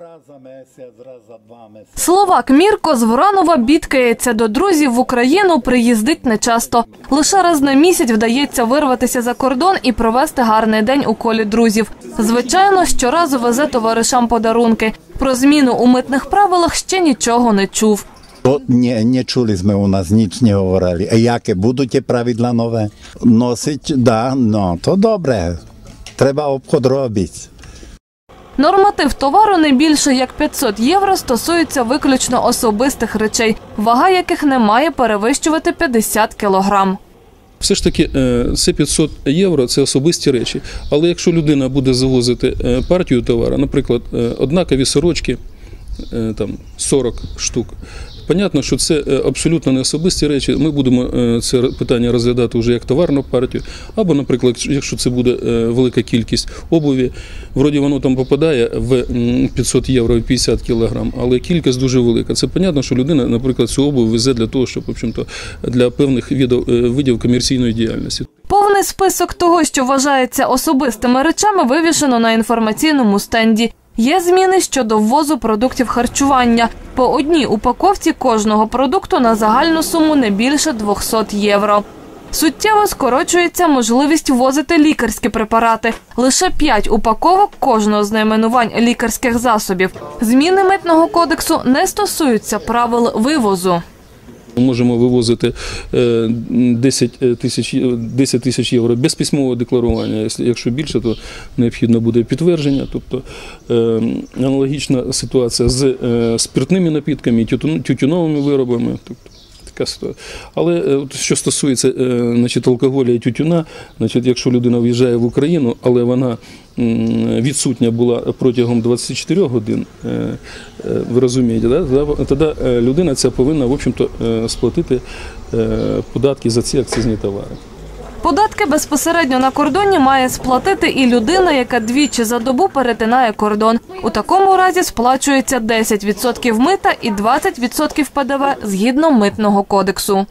Раз за місяць, раз за два місяці. Словак Мірко з Воранова бідкається до друзів в Україну, приїздить нечасто. Лише раз на місяць вдається вирватися за кордон і провести гарний день у колі друзів. Звичайно, щоразу везе товаришам подарунки. Про зміну у митних правилах ще нічого не чув. To nie, nie czuli sme u nás, nič nehovorili. A jaké budú tie pravidla nové? Nosiť, dá, no to dobré. Treba obchod robiť. Норматив товару не більше як 500 євро стосується виключно особистих речей, вага яких не має перевищувати 50 кілограм. Все ж таки, це 500 євро це особисті речі. Але якщо людина буде завозити е, партію товару, наприклад, е, однакові сорочки, там 40 штук. Понятно, що це е, абсолютно не особисті речі. Ми будемо е, це питання розглядати вже як товарну партію. Або, наприклад, якщо це буде е, велика кількість обуві, вроді воно там попадає в м, 500 євро і 50 кілограм, але кількість дуже велика. Це понятно, що людина, наприклад, цю обувь везе для того, щоб для певних е, видів комерційної діяльності. Повний список того, що вважається особистими речами, вивішено на інформаційному стенді. Є зміни щодо ввозу продуктів харчування. По одній упаковці кожного продукту на загальну суму не більше 200 євро. Суттєво скорочується можливість ввозити лікарські препарати. Лише 5 упаковок кожного з найменувань лікарських засобів. Зміни митного кодексу не стосуються правил вивозу. Ми можемо вивозити е, 10 тисяч 10 тисяч євро без письмового декларування. Якщо- більше, то необхідно буде підтвердження. Тобто е, аналогічна ситуація з е, спиртними напідками, тютюновими виробами. Тобто, така ситуація. Але е, от що стосується е, значить, алкоголя і тютюна, значить, якщо людина в'їжджає в Україну, але вона відсутня була протягом 24 годин, е, е, ви розумієте, да? тоді- е, людина ця повинна в общем-то, сплатити податки за ці акцизні товари. Податки безпосередньо на кордоні має сплатити і людина, яка двічі за добу перетинає кордон. У такому разі сплачується 10% мита і 20% ПДВ згідно митного кодексу.